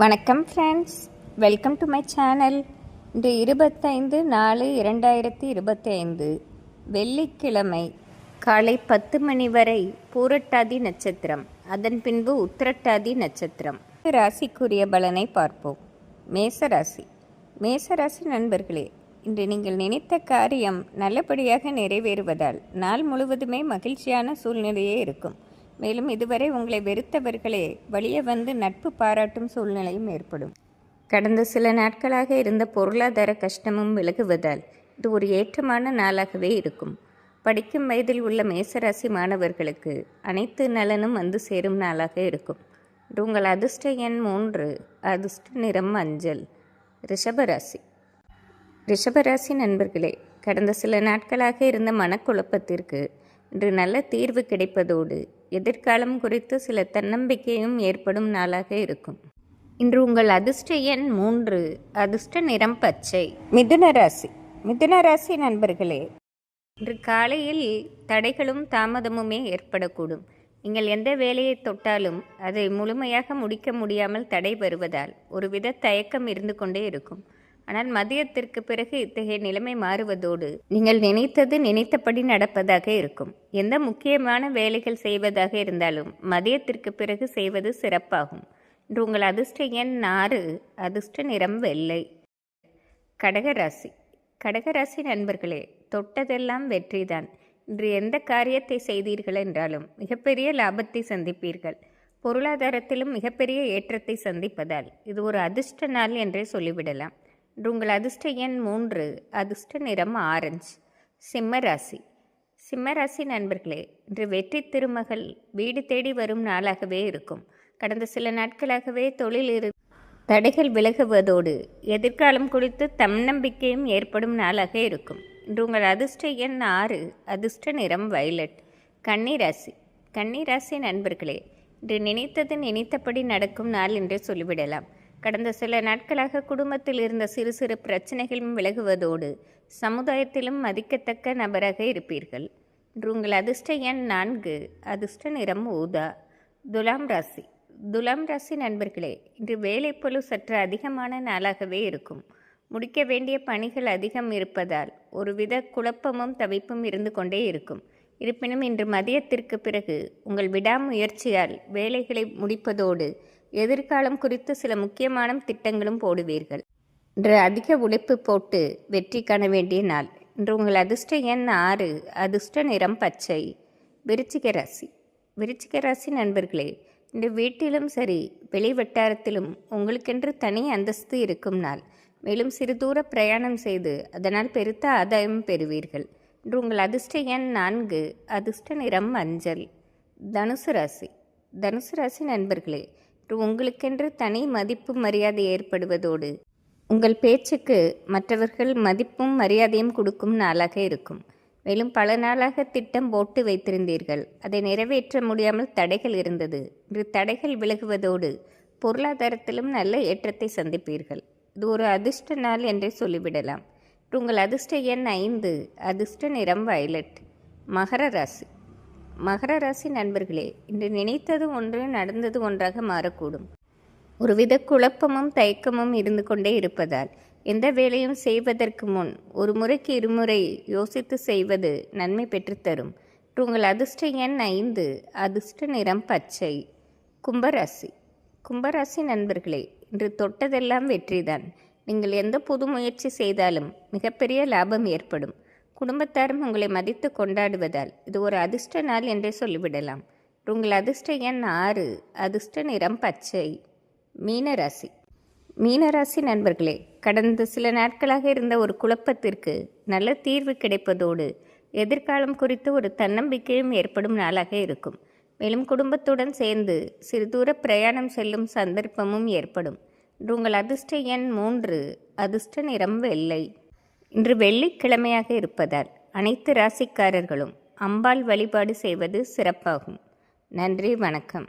வணக்கம் friends welcome to my channel இன்று இருபத்தைந்து நாலு இரண்டாயிரத்தி இருபத்தி ஐந்து வெள்ளிக்கிழமை காலை பத்து மணி வரை பூரட்டாதி நட்சத்திரம். அதன் பின்பு உத்திரட்டாதி நட்சத்திரம். ராசிக்குரிய பலனை பார்ப்போம். மேசராசி. மேசராசி நண்பர்களே இன்று நீங்கள் நினைத்த காரியம் நல்லபடியாக நிறைவேறுவதால் நாள் முழுவதுமே மகிழ்ச்சியான சூழ்நிலையே இருக்கும். மேலும் இதுவரை உங்களை வெறுத்தவர்களே வழியே வந்து நட்பு பாராட்டும் சூழ்நிலையும் ஏற்படும். கடந்த சில நாட்களாக இருந்த பொருளாதார கஷ்டமும் விலகுவதால் இது ஒரு ஏற்றமான நாளாகவே இருக்கும். படிக்கும் வயதில் உள்ள மேசராசி மாணவர்களுக்கு அனைத்து நலனும் வந்து சேரும் நாளாக இருக்கும். இது உங்கள் அதிர்ஷ்ட எண் மூன்று அதிர்ஷ்ட நிறம் அஞ்சல் ரிஷபராசி. ரிஷபராசி நண்பர்களே கடந்த சில நாட்களாக இருந்த மனக்குழப்பத்திற்கு இன்று நல்ல தீர்வு கிடைப்பதோடு எதிர்காலம் குறித்து சில தன்னம்பிக்கையும் ஏற்படும் நாளாக இருக்கும். இன்று உங்கள் அதிர்ஷ்ட எண் மூன்று அதிர்ஷ்ட நிறம் பச்சை. மிதுன ராசி. மிதுன ராசி நண்பர்களே. இன்று காலையில் தடைகளும் தாமதமுமே ஏற்படக்கூடும். நீங்கள் எந்த வேலையை தொட்டாலும் அதை முழுமையாக முடிக்க முடியாமல் தடை வருவதால் ஒருவித தயக்கம் இருந்து கொண்டே இருக்கும். ஆனால் மதியத்திற்கு பிறகு இத்தகைய நிலைமை மாறுவதோடு நீங்கள் நினைத்தது நினைத்தபடி நடப்பதாக இருக்கும். எந்த முக்கியமான வேலைகள் செய்வதாக இருந்தாலும் மதியத்திற்கு பிறகு செய்வது சிறப்பாகும். இன்று உங்கள் அதிர்ஷ்ட எண் ஆறு அதிர்ஷ்ட நிறம் வெள்ளை. கடகராசி கடகராசி நண்பர்களே தொட்டதெல்லாம் வெற்றிதான். இன்று எந்த காரியத்தை செய்தீர்கள் என்றாலும் மிகப்பெரிய லாபத்தை சந்திப்பீர்கள். பொருளாதாரத்திலும் மிகப்பெரிய ஏற்றத்தை சந்திப்பதால் இது ஒரு அதிர்ஷ்ட நாள் என்றே சொல்லிவிடலாம். உங்கள் அதிர்ஷ்ட எண் மூன்று அதிர்ஷ்ட நிறம் ஆரஞ்சு. சிம்மராசி சிம்மராசி நண்பர்களே இன்று வெற்றி திருமகள் வீடு தேடி வரும் நாளாகவே இருக்கும். கடந்த சில நாட்களாகவே தொழில் இரு தடைகள் விலகுவதோடு எதிர்காலம் குறித்து தன்னம்பிக்கையும் ஏற்படும் நாளாக இருக்கும். இன்று உங்கள் அதிர்ஷ்ட எண் ஆறு அதிர்ஷ்ட நிறம் வயலட் கன்னிராசி கன்னிராசி நண்பர்களே இன்று நினைத்தது நினைத்தபடி நடக்கும் நாள் என்று சொல்லிவிடலாம். கடந்த சில நாட்களாக குடும்பத்தில் இருந்த சிறு சிறு பிரச்சனைகளும் விலகுவதோடு சமுதாயத்திலும் மதிக்கத்தக்க நபராக இருப்பீர்கள். இன்று உங்கள் அதிர்ஷ்ட எண் நான்கு அதிர்ஷ்ட நிறம் ஊதா. துலாம் ராசி. துலாம் ராசி நண்பர்களே இன்று வேலைப்பொழு சற்று அதிகமான நாளாகவே இருக்கும். முடிக்க வேண்டிய பணிகள் அதிகம் இருப்பதால் ஒருவித குழப்பமும் தவிப்பும் இருந்து கொண்டே இருக்கும். இருப்பினும் இன்று மதியத்திற்கு பிறகு உங்கள் விடாமுயற்சியால் வேலைகளை முடிப்பதோடு எதிர்காலம் குறித்து சில முக்கியமான திட்டங்களும் போடுவீர்கள். இன்று அதிக உழைப்பு போட்டு வெற்றி காண வேண்டிய நாள். இன்று உங்கள் அதிர்ஷ்ட எண் ஆறு அதிர்ஷ்ட நிறம் பச்சை. விருச்சிக ராசி. விருச்சிக ராசி நண்பர்களே இன்று வீட்டிலும் சரி வெளி வட்டாரத்திலும் உங்களுக்கென்று தனி அந்தஸ்து இருக்கும் நாள். மேலும் சிறு தூர பிரயாணம் செய்து அதனால் பெருத்த ஆதாயம் பெறுவீர்கள். இன்று உங்கள் அதிர்ஷ்ட எண் நான்கு அதிர்ஷ்ட நிறம் மஞ்சள். தனுசு ராசி. தனுசு ராசி நண்பர்களே உங்களுக்கென்று தனி மதிப்பு மரியாதை ஏற்படுவதோடு உங்கள் பேச்சுக்கு மற்றவர்கள் மதிப்பும் மரியாதையும் கொடுக்கும் நாளாக இருக்கும். மேலும் பல நாளாக திட்டம் போட்டு வைத்திருந்தீர்கள். அதை நிறைவேற்ற முடியாமல் தடைகள் இருந்தது. இன்று தடைகள் விலகுவதோடு பொருளாதாரத்திலும் நல்ல ஏற்றத்தை சந்திப்பீர்கள். இது ஒரு அதிர்ஷ்ட நாள் என்றே சொல்லிவிடலாம். உங்கள் அதிர்ஷ்ட எண் ஐந்து அதிர்ஷ்ட நிறம் வயலட் மகர ராசி. மகர ராசி நண்பர்களே இன்று நினைத்தது ஒன்று நடந்தது ஒன்றாக மாறக்கூடும். ஒருவித குழப்பமும் தயக்கமும் இருந்து கொண்டே இருப்பதால் எந்த வேலையும் செய்வதற்கு முன் ஒரு முறைக்கு இருமுறை யோசித்து செய்வது நன்மை பெற்றுத்தரும் உங்கள் அதிர்ஷ்ட எண் ஐந்து அதிர்ஷ்ட நிறம் பச்சை. கும்பராசி. கும்பராசி நண்பர்களே இன்று தொட்டதெல்லாம் வெற்றிதான். நீங்கள் எந்த புது முயற்சி செய்தாலும் மிகப்பெரிய லாபம் ஏற்படும். குடும்பத்தாரும் உங்களை மதித்து கொண்டாடுவதால் இது ஒரு அதிர்ஷ்ட நாள் என்றே சொல்லிவிடலாம். உங்கள் அதிர்ஷ்ட எண் ஆறு. அதிர்ஷ்ட நிறம் பச்சை. மீனராசி. மீனராசி நண்பர்களே கடந்த சில நாட்களாக இருந்த ஒரு குழப்பத்திற்கு நல்ல தீர்வு கிடைப்பதோடு எதிர்காலம் குறித்து ஒரு தன்னம்பிக்கையும் ஏற்படும் நாளாக இருக்கும். மேலும் குடும்பத்துடன் சேர்ந்து சிறு தூர பிரயாணம் செல்லும் சந்தர்ப்பமும் ஏற்படும். உங்கள் அதிர்ஷ்ட எண் மூன்று. அதிர்ஷ்ட நிறம் வெள்ளை. இன்று வெள்ளிக்கிழமையாக இருப்பதால் அனைத்து ராசிக்காரர்களும் அம்பாள் வழிபாடு செய்வது சிறப்பாகும். நன்றி வணக்கம்.